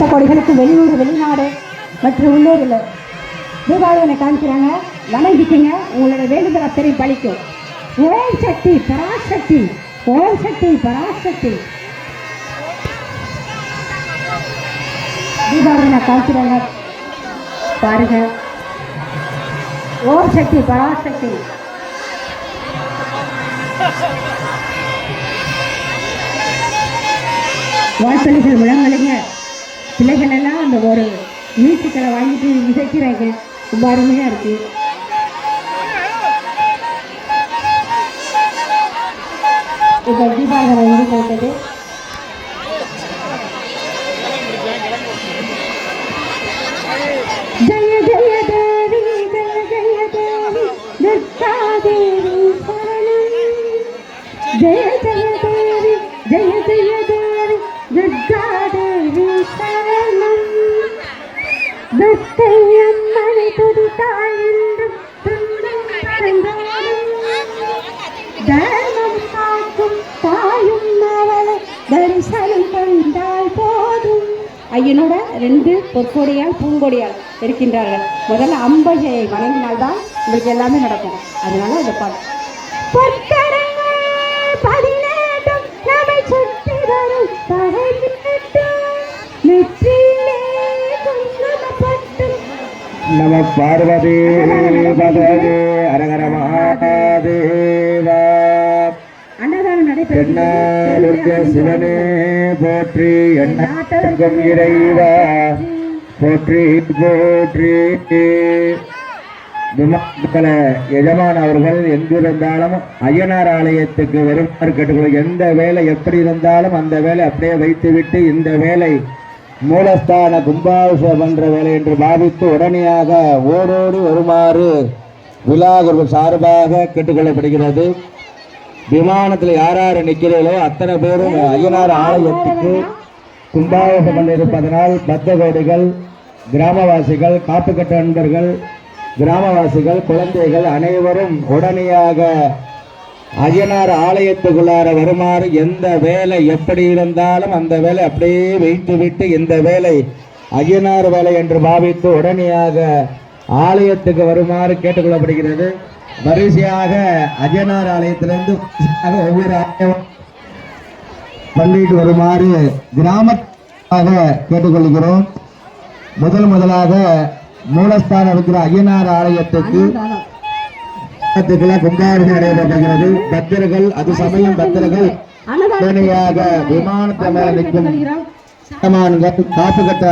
லட்ச கோடிகளுக்கு வெளியூர் வெளிநாடு மற்றும் உள்ளூரில். தீபாவளி காமிக்கிறாங்க வணங்கிக்கிங்க உங்களோட வேண்டுதல் அத்தனை பலிக்கும் ஓம் சக்தி பராசக்தி ஓம் சக்தி பராசக்தி. தீபாவளி காமிக்கிறாங்க பாருங்க. ஓம் சக்தி பராசக்தி. வாசல்கள் முழங்கலைங்க. பிள்ளைகள் எல்லாம் அந்த ஒரு மியூசிக்கலை வாங்கிட்டு இசைக்கிறாங்க ரொம்ப அருமையாக இருக்கு. இப்போ தீபாவளி வந்து போட்டது. துர்க்கை அம்மனை என்றும் துன்பம் தர்மம் காக்கும் தாயும் அவளை தரிசனம் கண்டால் போதும். ஐயனோட ரெண்டு பொற்கொடியால் பூங்கொடியால் இருக்கின்றார்கள். முதல்ல அம்பகையை வணங்கினால்தான் உங்களுக்கு எல்லாமே நடக்கும். அதனால அதை பாட்டு நம பார்வதி பதவே அரகர மகாதேவா அன்னதானம் சிவனே போற்றி எண்ணாட்டகம் இறைவா. போற்றி போற்றி. விமானத்துல எஜமான் அவர்கள் எங்கிருந்தாலும் ஐயனார் ஆலயத்துக்கு வருமாறு கேட்டுக்கொள்ள எந்த வேலை எப்படி இருந்தாலும் அந்த வேலை அப்படியே வைத்துவிட்டு இந்த வேலை மூலஸ்தான கும்பாபிஷேகம் என்ற வேலை என்று பாவித்து உடனடியாக ஓடோடி வருமாறு விழாகுரு சார்பாக கேட்டுக்கொள்ளப்படுகிறது. விமானத்தில் யார் யார் நிற்கிறீர்களோ அத்தனை பேரும் ஐயனார் ஆலயத்துக்கு கும்பாபிஷேகம் பண்ணியிருப்பதனால் பத்த கோடிகள் கிராமவாசிகள் காப்புக்கட்ட நண்பர்கள் கிராமவாசிகள் குழந்தைகள் அனைவரும் உடனடியாக அய்யனார் ஆலயத்துக்குள்ளார வருமாறு எந்த வேலை எப்படி இருந்தாலும் அந்த வேலை அப்படியே வைத்துவிட்டு இந்த வேலை அய்யனார் வேலை என்று பாவித்து உடனடியாக ஆலயத்துக்கு வருமாறு கேட்டுக்கொள்ளப்படுகிறது. வரிசையாக அஜயனார் ஆலயத்திலிருந்து ஒவ்வொரு ஆலயம் பண்ணிட்டு வருமாறு கிராமத்தாக கேட்டுக்கொள்கிறோம். முதல் முதலாக மூலஸ்தானம் இருக்கிற அய்யனார் ஆலயத்துக்கு கும்பாபிஷேகம் நடைபெறுகிறது. பக்தர்கள் அது சமயம் பக்தர்கள் உடனடியாக விமானத்தை மேல நிற்கும் காப்பு கட்ட